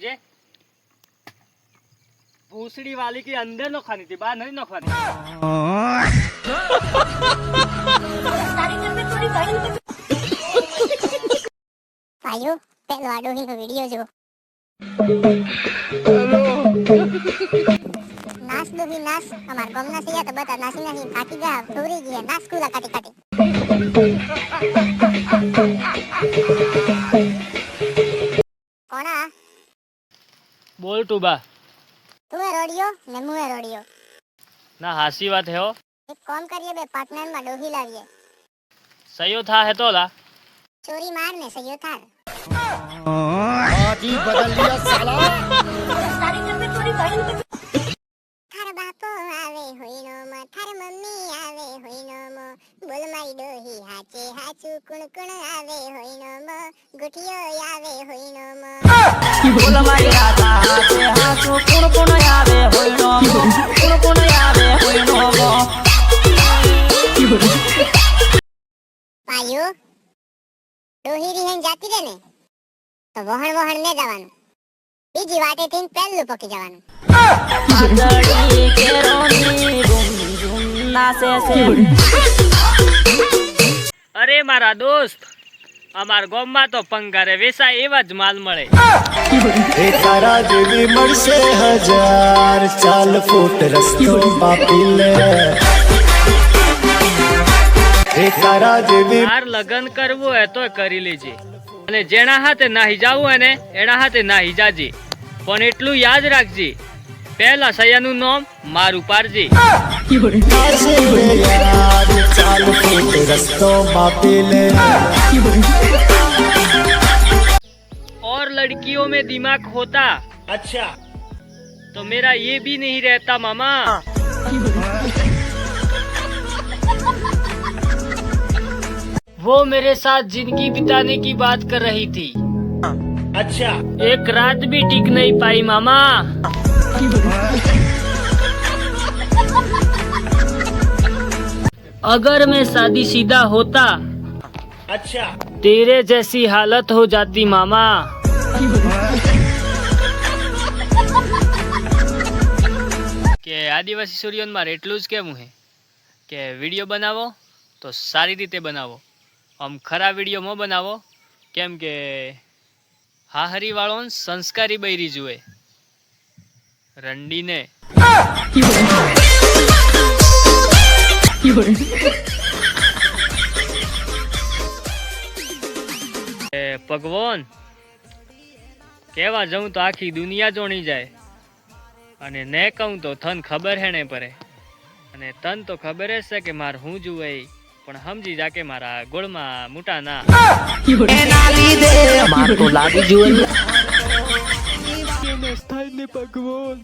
નાખજે ભૂસડી વાલી કે અંદર નખાની હતી, બહાર નહીં નખવાની. ગયા દોરી ગયા, નાસ કુલા કાટી કાટી કોના બોલ ટુબા. તું એ રોડિયો ને હું એ ના હાસી વાત હે હો. એક કામ કરીએ બે પાર્ટનરમાં ડોહી લાવીએ. સયો થા હે તો લા ચોરી માર ને સયો થા બદલ દિયા સાલા. હાચે હાચું કુણ કુણ આવે હોઈનો મો ગુઠિયો આવે હોઈનો મો પાયો ડોહી રીહન જાતી રહે ને તો વહણ વહણ ને જવાનું બીજી વાટે થઈને પહેલું પકી જવાનું અરે મારા દોસ્ત અમાર ગામમાં તો પંગારે વેસાય એવા જ માલ મળે. એ તારા જેવી મળશે હજાર ચાલ ફૂટ રસ્તો બાપી લે. એ તારા જેવી માર લગન કરવું હોય તો કરી લેજે. અને જેના હાથે નાહી જાવું હોય ને એના હાથે નાહી જાજે. પણ એટલું યાદ રાખજે પહેલા સયાનું નામ મારું પારજે और लड़कियों में दिमाग होता। अच्छा। तो मेरा ये भी नहीं रहता मामा। वो मेरे साथ ज़िंदगी बिताने की बात कर रही थी। अच्छा। एक रात भी टिक नहीं पाई मामा। अगर मैं शादी सीधा होता अच्छा तेरे जैसी हालत हो जाती मामा કે આદિવાસી સૂર્યોન મારે એટલું જ કહેવું હે કે વિડીયો બનાવો તો સારી રીતે બનાવો આમ ખરા વિડીયોમાં બનાવો કેમ કે હાહરી વાળો સંસ્કારી બૈરી જુએ રંડીને એ ભગવાન કેવા જવું તો આખી દુનિયા જોણી જાય. અને ને કહું તો તન ખબર હે ને પડે અને તન તો ખબર જ છે કે માર હું જુએ પણ સમજી જા કે મારા ગોળમાં મોટા ના. ભગવાન